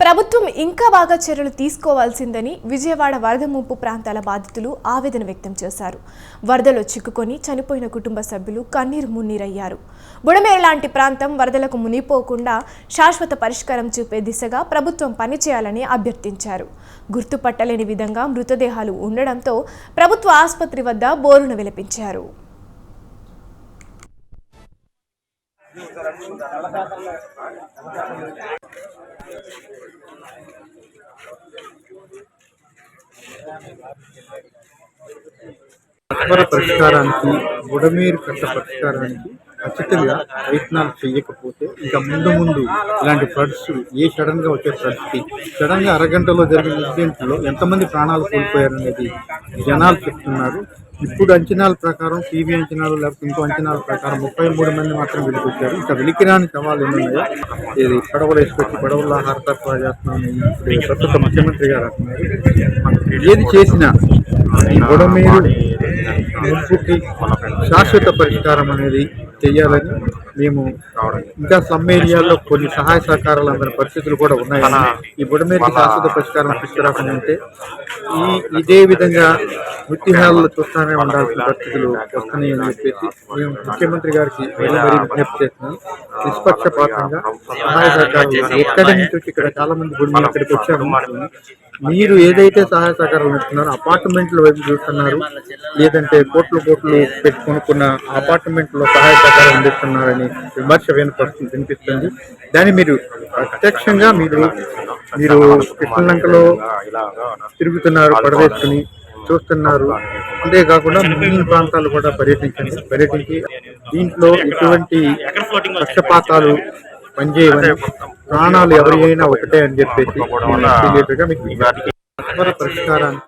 ప్రభుత్వం ఇంకా బాగా చర్యలు తీసుకోవాల్సిందని విజయవాడ వరద ముంపు ప్రాంతాల బాధితులు ఆవేదన వ్యక్తం చేశారు. వరదలో చిక్కుకొని చనిపోయిన కుటుంబ సభ్యులు కన్నీరు మున్నీరయ్యారు. బుడమేరు లాంటి ప్రాంతం వరదలకు మునిపోకుండా శాశ్వత పరిష్కారం చూపే దిశగా ప్రభుత్వం పనిచేయాలని అభ్యర్థించారు. గుర్తుపట్టలేని విధంగా మృతదేహాలు ఉండడంతో ప్రభుత్వ ఆసుపత్రి వద్ద బోరును విలపించారు. సత్వర పరిష్కారానికి బుడమేరు కట్ట పరిష్కారానికి ఖచ్చితంగా ప్రయత్నాలు చేయకపోతే ఇంకా ముందు ముందు ఇలాంటి ఫ్లడ్స్ ఏ సడన్గా వచ్చే ఫ్లడ్స్కి సడన్గా అరగంటలో జరిగిన ఇన్సిడెంట్లో ఎంతమంది ప్రాణాలు కోల్పోయారనేది జనాలు చెప్తున్నారు. ఇప్పుడు అంచనాల ప్రకారం టీవీ అంచనాలు లేకపోతే ఇంకో అంచనాల ప్రకారం ముప్పై మూడు మంది మాత్రం వెలికొచ్చారు. ఇంకా వెలికిరాని సవాళ్ళు ఎన్ని ఉన్నాయో ఇది పడవలు వేసుకొచ్చి పడవల్లో ఆహార సరఫరా చేస్తున్నామని ప్రస్తుత ముఖ్యమంత్రి గారు అంటున్నారు. ఏది చేసినా ఈ బుడమేరు ముంపుకి శాశ్వత పరిష్కారం అనేది చేయాలని మేము ఇంకా సమ్ ఏరియాల్లో కొన్ని సహాయ సహకారాలు అందిన పరిస్థితులు కూడా ఉన్నాయి ఈ బుడమేరుకి శాశ్వత పరిష్కారం తీసుకురాకుండా ఈ ఇదే విధంగా మృత్యుహాలలో చూస్తానే ఉండాల్సిన పరిస్థితులు వస్తున్నాయి అని చెప్పేసి మేము ముఖ్యమంత్రి గారికి మరీ విజ్ఞప్తి చేస్తున్నాం. నిష్పక్షపాతంగా సహాయ సహకారాలు ఎక్కడి నుంచి వచ్చి ఇక్కడ చాలా మంది గుడి ఇక్కడికి వచ్చాము మీరు ఏదైతే సహాయ సహకారాలు ఇస్తున్నారో అపార్ట్మెంట్ల వైపు చూస్తున్నారు. లేదంటే కోట్లు కోట్లు పెట్టి కొనుక్కున్న అపార్ట్మెంట్లో సహాయ సహకారం అందిస్తున్నారని విమర్శ వినపడుతుంది వినిపిస్తుంది. దాన్ని మీరు ప్రత్యక్షంగా మీరు మీరు కృష్ణలంకలో తిరుగుతున్నారు పడవేసుకుని చూస్తున్నారు. అంతేకాకుండా మిగిలిన ప్రాంతాలు కూడా పర్యటించండి. పర్యటించి దీంట్లో ఎటువంటి పక్షపాతాలు పనిచేయవని ప్రాణాలు ఎవరి అయినా ఒకటే అని చెప్పేసి తెలియదుగా మీకు పరిష్కారాన్ని